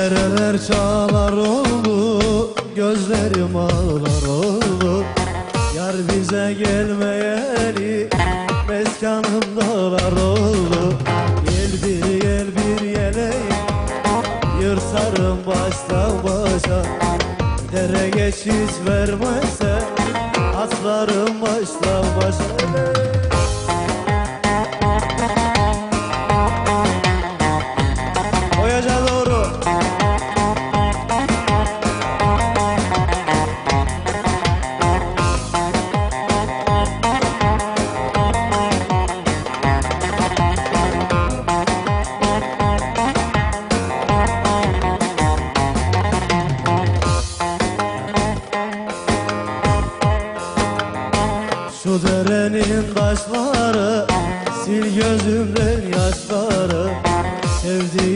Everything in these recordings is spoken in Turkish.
Dağlar oldu, gözlerim ağlar oldu. Yar bize gelmeyeli, meskanım dağlar oldu. Yel bir yel bir yeleğim, yırsarım baştan başa. Dere geçit vermezse, atlarım baştan başa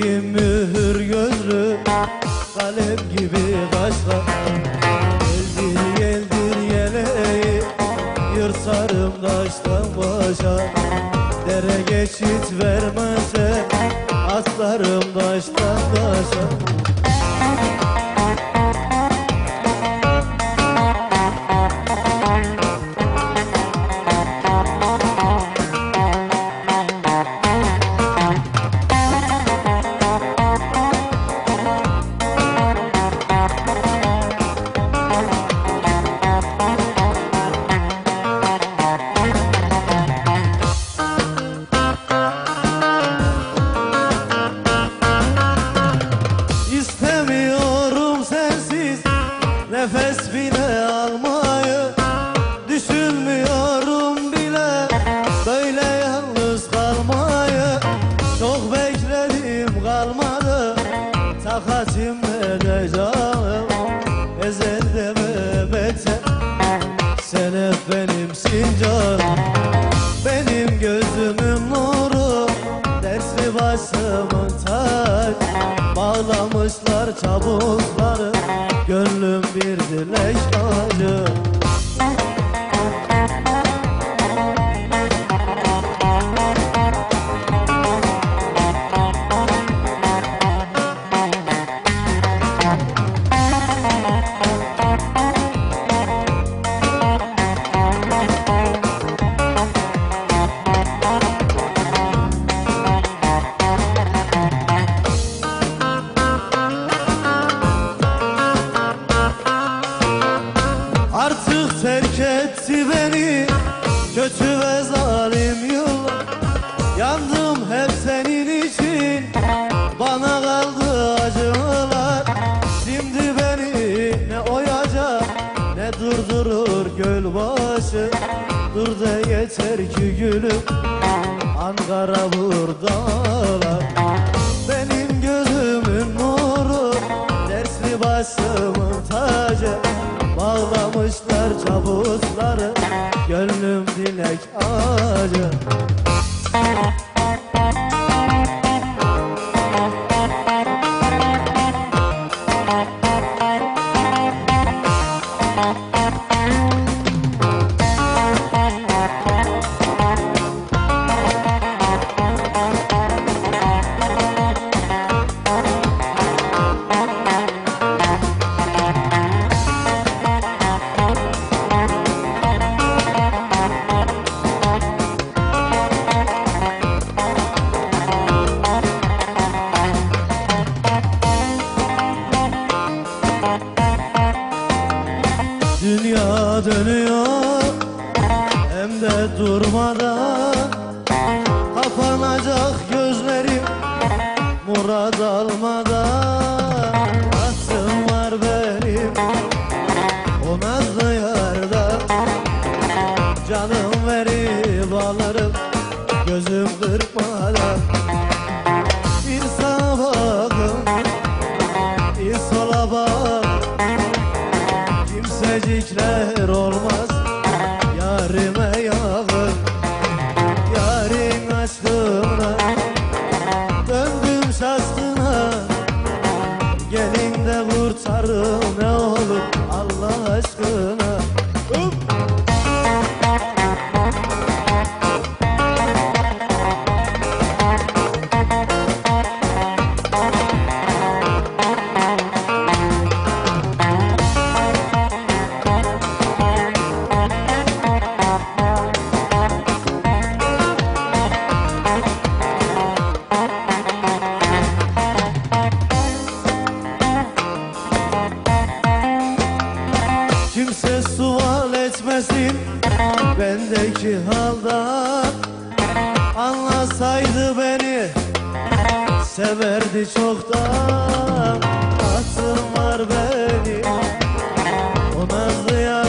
Mühür gözlü Kalem gibi kaşlar Geldir geldir yeleği Yırtarım taştan başa. Dere geçit vermese Atlarım taştan taşa nefes bile almayı Düşünmüyorum bile. Böyle yalnız kalmayı Çok bekledim kalmadı. Takatim edeceğim Ezelde Mehmet'e sen hep benimsin canım Benim gözümün nuru. Dersli başımın taç Bağlamışlar çabukları terk etti beni. Kötü ve zalim yıllar Yandım hep senin için. Bana kaldı acılar. Şimdi beni ne oyacak Ne durdurur gölbaşı Dur de yeter ki gülüm Ankara buradalar. Benim gözümün nuru Dersli tacı Çabukları Gönlüm dilek ağacı dönüyor. Hem de durmadan Kapanacak gözlerim murad almadan Aklım var benim o nazlı yarda Canım verip alırım gözüm kırpmadan Kimsecikler olmaz sual etmesin. Bendeki haldan Anlasaydı beni severdi çoktan. Hatım var benim o nazlı yardan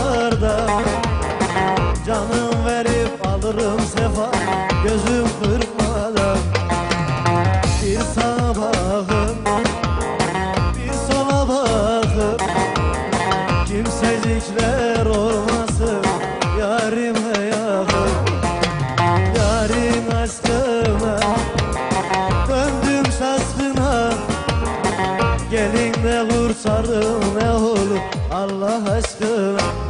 De kurtarın ne olur Allah aşkına